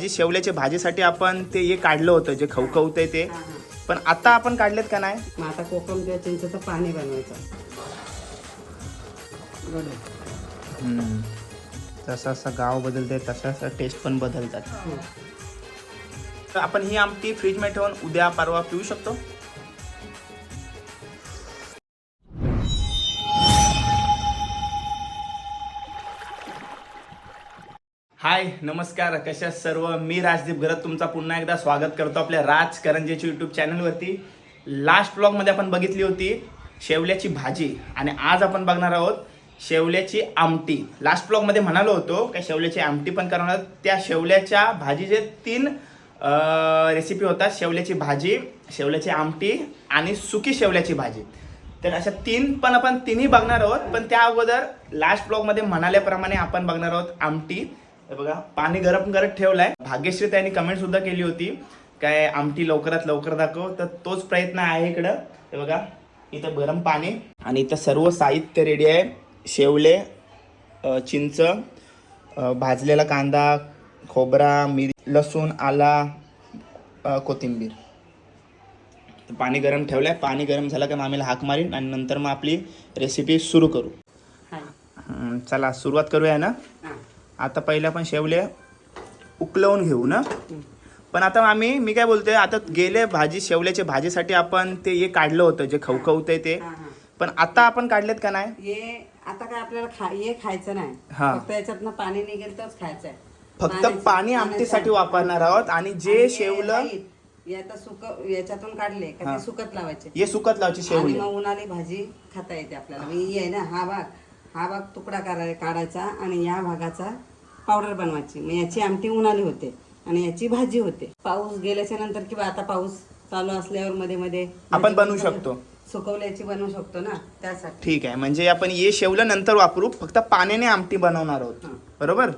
जी शेवल्याच्या भाजीसाठी आपण ते हे काढलं होतं जे खवखवतंय ते. हा, हा. पण आता आपण काढलेत का नाही? मग आता कोकम किंवा चिंचेचं पाणी बनवायचं. गडू जसं असं गाव बदलते तसं असं टेस्ट पण बदलतात. तर आपण ही आमटी फ्रीजमध्ये ठेवून उद्या परवा पिऊ शकतो. हाय नमस्कार. कशा सर्व? मी राजदीप घरत. तुमचा पुन्हा एकदा स्वागत करतो आपल्या राज करंजेची यूट्यूब चॅनलवरती लास्ट ब्लॉगमध्ये आपण बघितली होती शेवल्याची भाजी. आणि आज आपण बघणार आहोत शेवल्याची आमटी. लास्ट ब्लॉगमध्ये म्हणालो होतो का शेवल्याची आमटी पण करणार आहोत. त्या शेवल्याच्या भाजीचे तीन रेसिपी होतात. शेवल्याची भाजी शेवल्याची आमटी आणि सुकी शेवल्याची भाजी. तर अशा तीन पण आपण तिन्ही बघणार आहोत. पण त्या अगोदर लास्ट ब्लॉगमध्ये म्हणाल्याप्रमाणे आपण बघणार आहोत आमटी. बघा पाणी गरम करत ठेवलाय. भाग्यश्री त्यांनी कमेंट सुद्धा केली होती काय आमटी लवकरात लवकर दाखव. तर तोच प्रयत्न आहे इकडं. हे बघा इथं गरम पाणी. आणि इथं सर्व साहित्य रेडी आहे. शेवले चिंच भाजलेला कांदा खोबरा मिरी लसूण आला कोथिंबीर. पाणी गरम ठेवलंय. पाणी गरम झालं का मग आम्ही हाक मारीन. आणि नंतर मग आपली रेसिपी सुरू करू. चला सुरुवात करूया ना. आता पहिले आपण शेवले उकलवून घेऊ ना? पण आता आम्ही मी काय बोलतोय आता गेले भाजी शेवल्याच्या भाजीसाठी आपण ते हे काढलं होतं जे खवखवतंय ते. हा, हा. पण आता आपण काढलेत का नाही? ये आता काय आपल्याला खा ये खायचं नाही. हा. फक्त याच्यातनं पाणी निघेल तरच खायचंय. फक्त पाण्याचं- पाणी आमटीसाठी वापरणार आहोत आणि जे हे शेवलं नाही, हे आता सुक याच्यातून काढले का हा. ते सुकत लावायचे. हे सुकत लावची आणि शेवली. मग उन्हाळी भाजी खाता येते आपल्याला. ही आहे ना हा भाग हा भाग तुकडा कराय काढायचा आणि या भागाचा पावडर बनवायची. मग याची आमटी उन्हाळी होते आणि याची भाजी होते. पाऊस गेल्याच्यानंतर किंवा आता पाऊस चालू असल्यावर मध्ये मध्ये आपण बनवू शकतो. सुकवल्याची बनवू शकतो ना त्यासाठी. ठीक आहे. म्हणजे आपण हे शेवलं नंतर वापरू फक्त पाण्याने आमटी बनवणार आहोत. बरोबर?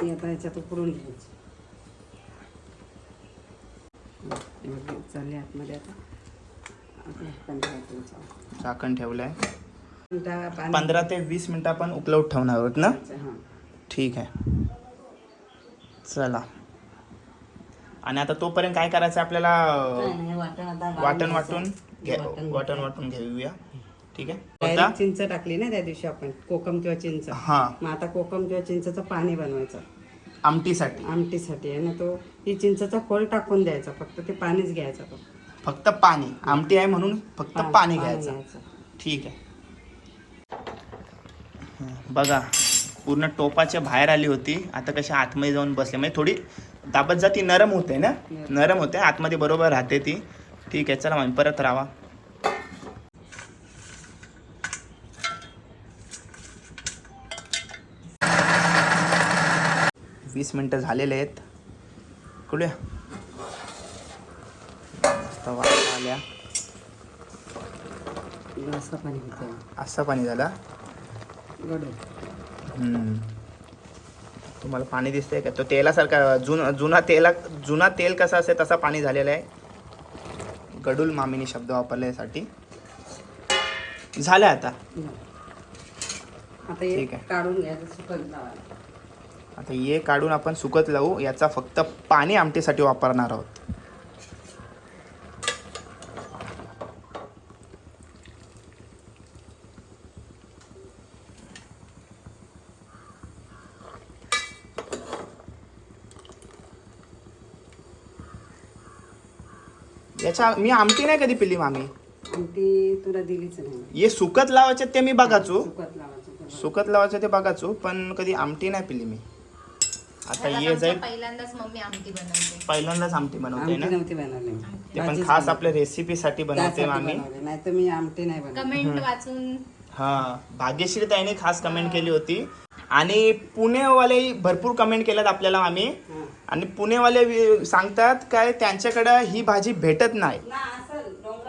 आता याच्यात घ्यायची. चालली आतमध्ये आता आता. झाकण ठेवलंय. पंधरा ते वीस मिनिटं आपण उकलवत ठेवणार आहोत ना. ठीक आहे. चला. आणि आता तोपर्यंत काय करायचं आपल्याला? वाटण. वाटून वाटण वाटून घेऊया. ठीक आहे? चिंच टाकली ना त्या दिवशी आपण कोकम किंवा चिंच. हा. मग आता कोकम किंवा चिंचचं पाणी बनवायचं. आमटीसाठी. आमटीसाठी आहे ना तो. ही चिंचचा खोल टाकून द्यायचा फक्त ते पाणीच घ्यायचं तो. फक्त पाणी. आमटी आहे म्हणून फक्त पाणी घ्यायचं. ठीक आहे. बघा पूर्ण टोपाच्या बाहेर आली होती. आता कशी आतमध्ये जाऊन बसले. म्हणजे थोडी दाबत जाती नरम होते ना? नरम होते आतमध्ये बरोबर राहते ती. ठीक आहे चला मग परत राहा. वीस मिनटं झालेले आहेत. खुल्या मस्त आल्या. असं पाणी होतं असं पाणी झालं. गडू हम्म. तुम्हाला पाणी दिसतंय का? तो तेलासारखा जुन जुना तेला जुना तेल कसा असेल तसा पाणी झालेला आहे. गडूल मामीने शब्द वापरला यासाठी झालं आता आता हे ठीक आहे. काढून घ्यायचं सुकत लावायला आता हे काढून आपण सुकत लावू. याचा फक्त पाणी आमटीसाठी वापरणार आहोत. याच्या मी आमटी नाही कधी पिली मामी. तुला दिलीच नाही. हे सुकत लावायचे ते मी बघाचो सुकत लावायचं बरोबर. सुकत लावायचं ते बघाचो पण कधी आमटी नाही पिली मी. आता ये जाईल. पहिल्यांदाच मम्मी आमटी बनवते. पहिल्यांदाच आमटी बनवते आमटी ना? नव्हती बनवली. मी. ते पण भाजीच खास. आपल्या रेसिपीसाठी बनवते त्यासाठी मामी. बनवली. नाही तर मी आमटी नाही बनवली. कमेंट वाचून. हा भाग्यश्री ताईने खास कमेंट केली होती. आणि पुणेवाले भरपूर कमेंट केल्यात आपल्याला आम्ही हां. आणि पुणेवाले सांगतात काय त्यांच्याकडे ही भाजी भेटत नाही.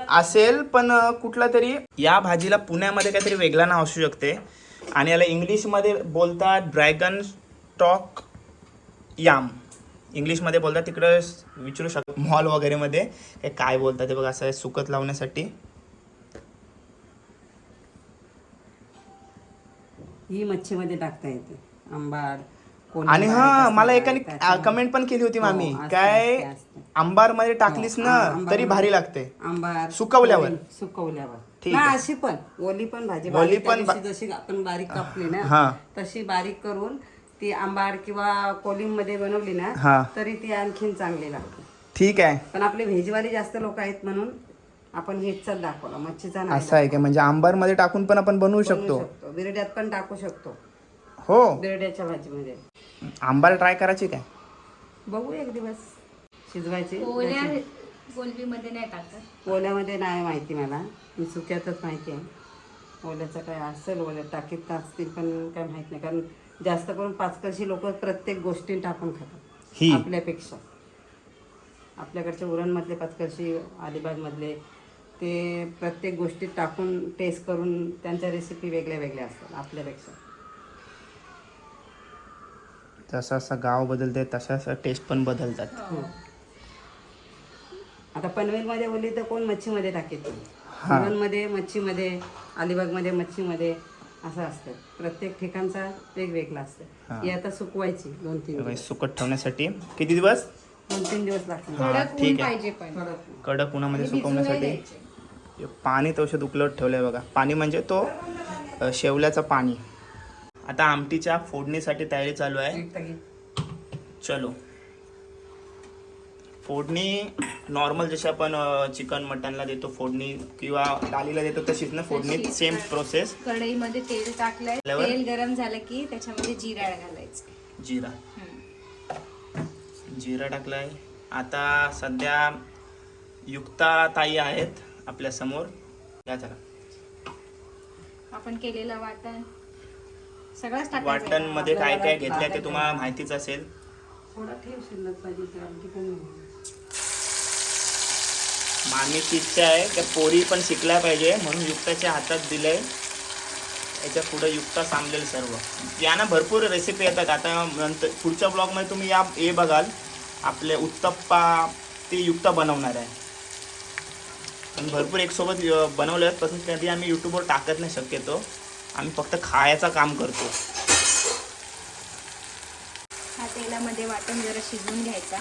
असेल, पण कुठला तरी या भाजीला पुण्यामध्ये काहीतरी वेगळा नाव असू शकते. आणि याला इंग्लिशमध्ये बोलतात ड्रॅगन स्टॉक याम. इंग्लिशमध्ये बोलतात तिकडं विचारू शकतो मॉल वगैरेमध्ये. हे काय बोलतात ते बघा असं सुकत लावण्यासाठी. ही मच्छीमध्ये टाकता येते. आंबाड आणि हा मला एकाने कमेंट पण केली होती मामी. हो, असते, काय. आंबारमध्ये टाकलीस हो, ना आंबार तरी भारी लागते. आंबार सुकवल्यावर? सुकवल्यावर. ना. अशी पण ओली पण भाजी ओली पण जशी आपण बारीक कापली. ना तशी बारीक करून ती आंबाड किंवा कोलिममध्ये बनवली. ना तरी ती आणखीन चांगली लागते. ठीक आहे. पण आपले व्हेजवाले जास्त लोक आहेत म्हणून आपण व्हेजचाच दाखवला मच्छीचा असं आहे की? म्हणजे आंबारमध्ये टाकून पण आपण बनवू शकतो. बिरड्यात पण टाकू शकतो. हो. बिरड्याच्या भाजीमध्ये. आंबार ट्राय करायची काय? बघू एक दिवस. शिजवायची. ओल्या कोलबीमध्ये नाही टाकत. ओल्यामध्ये नाही माहिती मला. मी सुक्यातच माहिती आहे. ओल्याचं काय असेल ओल्या टाकीत असतील पण काय माहीत नाही. कारण जास्त करून पाचकळशी लोक प्रत्येक गोष्टी टाकून खातात. ही. आपल्यापेक्षा. आपल्याकडचे उरणमधले पाचकळशी अलिबागमधले ते प्रत्येक गोष्टीत टाकून टेस्ट करून त्यांच्या रेसिपी वेगळ्या वेगळ्या असतात आपल्यापेक्षा. जसं असं गाव बदलते तसं टेस्ट पण बदलतात. आता पनवेलमध्ये बोलली तर कोण मच्छीमध्ये टाकेल? हा. उरणमध्ये मच्छीमध्ये अलिबागमध्ये मच्छीमध्ये असं असतं. प्रत्येक ठिकाणचा वेगवेगळा हा. असतं. ही. आता सुकवायची दोन तीन दिवस. सुकट ठेवण्यासाठी किती दिवस? दोन तीन दिवस लागतात. हा कडक ऊन ठीक आहे. पाहिजे पण. कडक. कडक उन्हामध्ये सुकवण्यासाठी. हे पाणी औषध उकलत ठेवलंय बघा. पाणी म्हणजे तो अ, शेवल्याचं पाणी. आता आमटीच्या फोडणीसाठी तयारी चालू आहे. चलो. फोडणी नॉर्मल जशी आपण चिकन मटनला देतो फोडणी किंवा डालीला देतो तशीच ना फोडणी. सेम प्रोसेस कढईमध्ये तेल टाकलंय? तेल गरम झालं की त्याच्यामध्ये जिरा घालायचं. जिरा. हम्म. जिरा टाकलाय. आता सध्या युक्ता ताई आहेत आपल्यासमोर. या चला. आपण केलेलं वाटण. टाकायचं वाटणमध्ये काय काय घेतलंय ते तुम्हाला माहितीच असेल. थोडा ठेव शिल्लक पाहिजे तर आमटी कमी होईल. मामीची इच्छा आहे. त्या पोरी पण शिकल्या पाहिजे म्हणून युक्ताच्या हातात दिलंय. याच्यापुढे युक्ता सांगेल सर्व. यांना भरपूर रेसिपी येतात. आता नंतर पुढच्या ब्लॉगमध्ये तुम्ही या हे बघाल. आपले उत्तप्पा ते युक्ता बनवणार आहे. पण भरपूर एक सोबत अ, बनवले आहेत. पण कधी आम्ही यूट्यूबवर टाकत नाही शक्यतो. आम्ही फक्त खायचं काम करतो. हा तेलामध्ये वाटण जरा शिजवून घ्यायचा.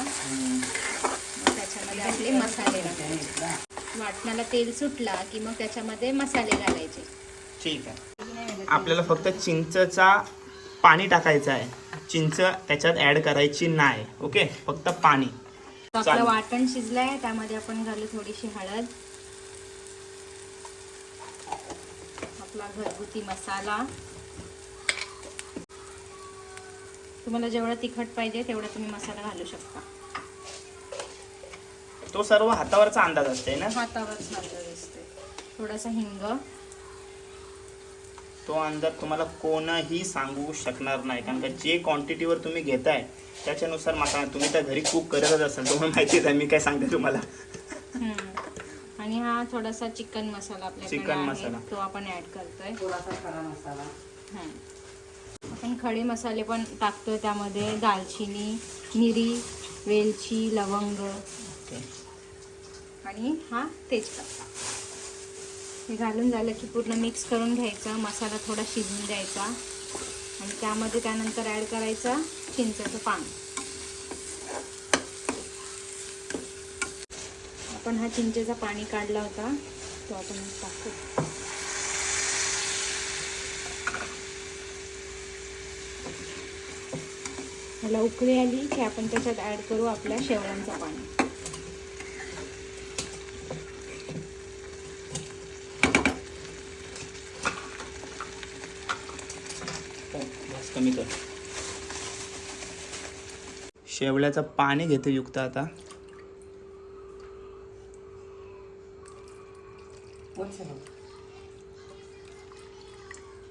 त्याच्यामध्ये आपले मसाले घालायचे. वाटणाला तेल सुटला की मग त्याच्यामध्ये मसाले घालायचे. ठीक आहे. आपल्याला फक्त चिंचचा पाणी टाकायचं आहे. चिंच त्याच्यात ऍड करायची नाही. ओके? फक्त पाणी. आपलं. वाटण शिजलंय त्यामध्ये आपण घालू थोडीशी हळद. आपला घरगुती मसाला. तुम्हाला जेवढं तिखट पाहिजे तेवढा तुम्ही मसाला घालू शकता. तो सर्व हातावरचा अंदाज असते ना? हातावर चाललं दिसते थोडासा हिंग. तो अंदाज तुम्हाला कोणही सांगू शकणार नाही. कारण का जे क्वांटिटीवर तुम्ही घेताय त्याच्यानुसार मसाला तुम्ही तर घरी कुक करतच असाल. तुम्हाला माहितीच आहे मी काय सांगते तुम्हाला. आणि हा थोडासा चिकन मसाला आपल्याकडे चिकन आहे. मसाला. तो आपण ऍड करतोय थोडासा खडा मसाला हं. आपण खडे मसाले पण टाकतोय त्यामध्ये दालचिनी मिरी वेलची लवंग ओके. आणि हा तेजपत्ता हे घालून झालं की पूर्ण मिक्स करून घ्यायचा मसाला थोडा शिजून द्यायचा आणि त्यामध्ये त्यानंतर ॲड करायचा चिंचेचं पान आपण हा चिंचेचा पाणी काढला होता तो आपण टाकू. ह्याला उकळी आली की आपण त्याच्यात ॲड करू आपल्या शेवळ्यांचं पाणी. कमी कर. शेवळ्याचं पाणी घेतो युक्त आता वरचं बघ.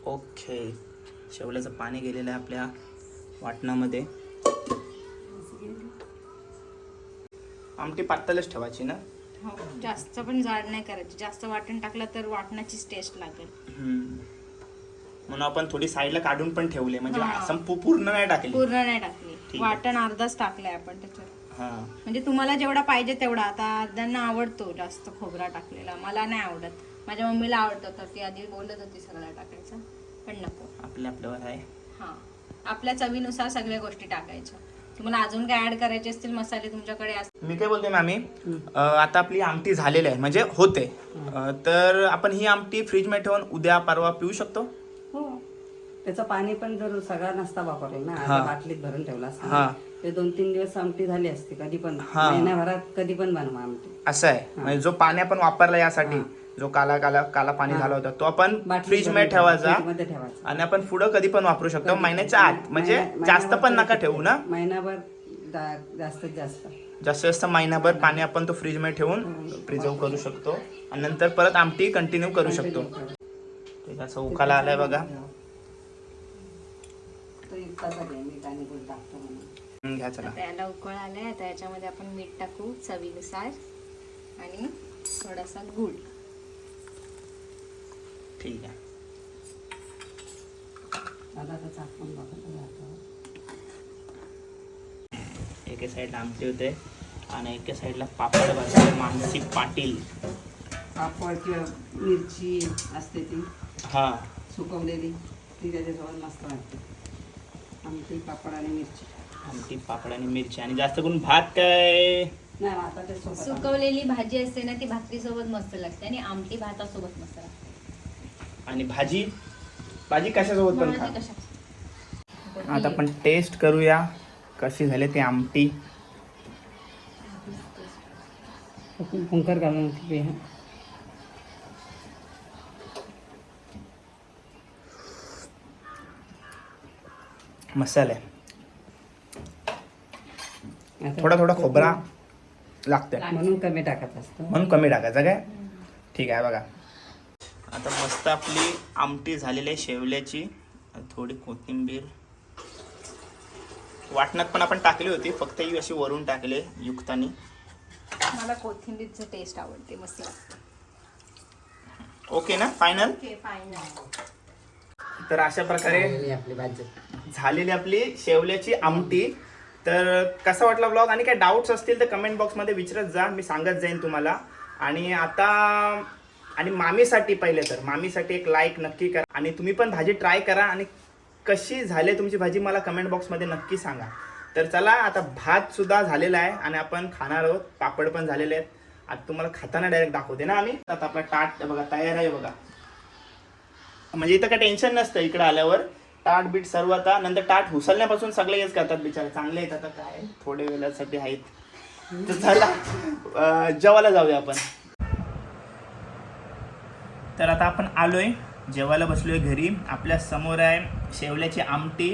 ओके. शेवल्याचं पाणी गेलेलं आहे आपल्या वाटणामध्ये. आमटी पातळच ठेवायची ना? हो. जास्त पण जाड नाही करायची. जास्त वाटण टाकलं तर वाटणाचीच टेस्ट लागेल. हम्म. म्हणून आपण थोडी साईडला काढून पण ठेवले. म्हणजे हा. असं पू- पूर्ण नाही टाकली. पूर्ण नाही टाकली. ठीक आहे. वाटण अर्धाच टाकलंय आपण त्याच्यात. म्हणजे तुम्हाला जेवढा पाहिजे तेवढा. आता अर्ध्यांना आवडतो जास्त खोबरा टाकलेला. मला नाही आवडत. माझ्या मम्मीला आवडतं तर ती आधी बोलत होती सगळा टाकायचा. पण नको. आपल्या आपल्यावर आहे. हां. आपल्या चवीनुसार सगळ्या गोष्टी टाकायच्या. तुम्हाला अजून काय ऍड करायचे असतील? मसाले तुमच्याकडे असतील मी काय बोलते मामी? आता आपली आमटी झालेली आहे. म्हणजे होते. तर आपण ही आमटी फ्रीजमध्ये ठेवून उद्या परवा पिऊ शकतो? त्याचं पाणी पण जर सगळा नसता वापरला ना बाटलीत भरून ठेवला असता ते दोन तीन दिवस आमटी झाली असती कधी पण. महिन्याभरात कधी पण बनवा आमटी. असं आहे. म्हणजे जो पाणी आपण वापरला यासाठी जो काला काला काला पाणी. झाला होता तो आपण फ्रीजमध्ये ठेवायचा. आणि आपण पुढं कधी पण वापरू शकतो महिन्याच्या आत. म्हणजे जास्त पण नका ठेवू ना. महिनाभर जा- जास्तीत जास्त. जास्तीत जास्त महिनाभर पाणी आपण तो फ्रीजमध्ये ठेवून प्रिझर्व करू शकतो. आणि नंतर परत आमटी कंटिन्यू करू शकतो. त्याचा उकाला आलाय बघा. तो इतकाचा घे मीठ आणि गुळ टाकतो म्हणून. हम्म, घ्या चला. आता याला उकळ आलाय आता याच्यामध्ये आपण मीठ टाकू चवीनुसार आणि थोडासा गूळ. ठीक आहे. आता चाकून. एका साईडला आमटी होते आणि एका साईडला पापड भाजले मानसी पाटील. पापड किंवा मिरची असते ती. हा. सुकवलेली ती त्याच्यासोबत मस्त वाटते. आमटी पापड आणि मिरची. आमटी पापड आणि मिरची. आणि जास्त करून भात काय? नाही आता ते सोबत आमटी. सुकवलेली भाजी असते ना ती भाकरी सोबत मस्त लागते. आणि आमटी भातासोबत मस्त लागते. आणि भाजी? भाजी कशासोबत पण खा. भाजी कशा? आता आपण टेस्ट करूया कशी झाली ती आमटी. घालून. मसाला. आहे आता थोडा थोडा खोबरा लागतोय. म्हणून कमी टाकत असतं. म्हणून कमी टाकायचं काय? ठीक आहे बघा. आता मस्त आपली आमटी झालेली आहे शेवल्याची. थोडी कोथिंबीर. वाटणात पण आपण टाकली होती फक्त ही अशी वरून टाकली युक्तानी. मला कोथिंबीरचं टेस्ट आवडते मस्त ओके ना फायनल ओके फायनल तर अशा प्रकारे आपली भाजी. झालेली आपली शेवल्याची आमटी. तर कसा वाटला ब्लॉग आणि काय डाऊट्स असतील तर कमेंट बॉक्समध्ये विचारत जा. मी सांगत जाईन तुम्हाला. आणि आता आणि मामीसाठी पहिले तर मामीसाठी एक लाईक नक्की करा. आणि तुम्ही पण भाजी ट्राय करा. आणि कशी झाली तुमची भाजी मला कमेंट बॉक्समध्ये नक्की सांगा. तर चला आता भात सुद्धा झालेला आहे आणि आपण खाणार आहोत. पापड पण झालेले आहेत. आता तुम्हाला खाताना डायरेक्ट दाखवते ना आम्ही. आता आपला ताट बघा तयार आहे बघा. म्हणजे इथं काय टेन्शन नसतं इकडं आल्यावर. टाट बीट सर्व आता नंतर टाट हुसलण्यापासून सगळे हेच करतात बिचारे. चांगले आहेत आता काय? थोडे वेळासाठी आहेत. तर चला जेवायला जाऊया आपण. तर आता आपण आलोय जेवायला बसलोय घरी. आपल्यासमोर आहे शेवल्याची आमटी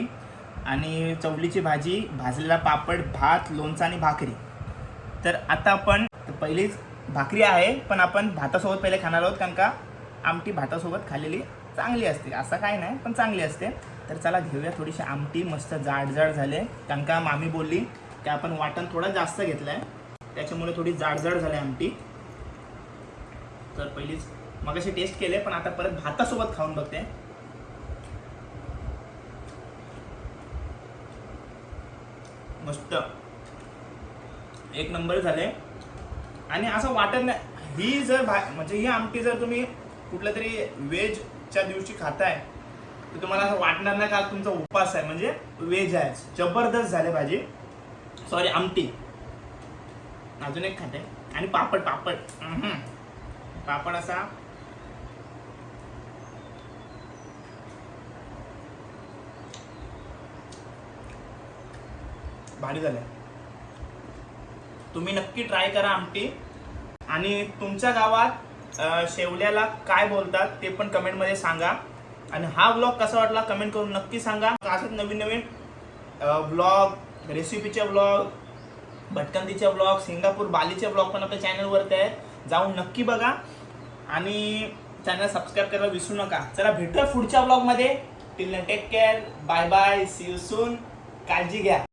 आणि चवलीची भाजी भाजलेला पापड भात लोणचा आणि भाकरी. तर आता आपण पहिलीच भाकरी आहे पण आपण भातासोबत पहिले खाणार आहोत कारण का आमटी भातासोबत खाल्लेली चांगली असते. असं काय नाही पण चांगली असते. तर चला घेऊया थोडीशी आमटी मस्त जाड जाड झाले कारण का मामी बोलली की आपण वाटण थोडा जास्त घेतलं आहे त्याच्यामुळे थोडी जाड जाड झाली आमटी. तर पहिलीच मग असे टेस्ट केले पण आता परत भातासोबत खाऊन बघते. मस्त. एक नंबर झाले. आणि असं वाटत नाही ही जर भा म्हणजे ही आमटी जर तुम्ही कुठल्या तरी व्हेजच्या दिवशी खाताय तर तुम्हाला असं वाटणार नाही का तुमचा उपास आहे. म्हणजे वेज आहे. जबरदस्त झाले भाजी. सॉरी आमटी. अजून एक खाते. आणि पापड पापड. पापड असा. भारी झालंय. तुम्ही नक्की ट्राय करा आमटी. आणि तुमच्या गावात शेवल्याला काय बोलतात ते पण कमेंटमध्ये सांगा. आणि हा ब्लॉग कसा वाटला कमेंट करून नक्की सांगा. असंच नवीन नवीन ब्लॉग रेसिपीचे ब्लॉग भटकंतीचे ब्लॉग सिंगापूर बालीचे ब्लॉग पण आपल्या चॅनलवरती आहेत. जाऊन नक्की बघा. आणि चॅनल सबस्क्राईब करायला विसरू नका. चला भेटूया पुढच्या ब्लॉगमध्ये till take care bye bye see you soon काळजी घ्या.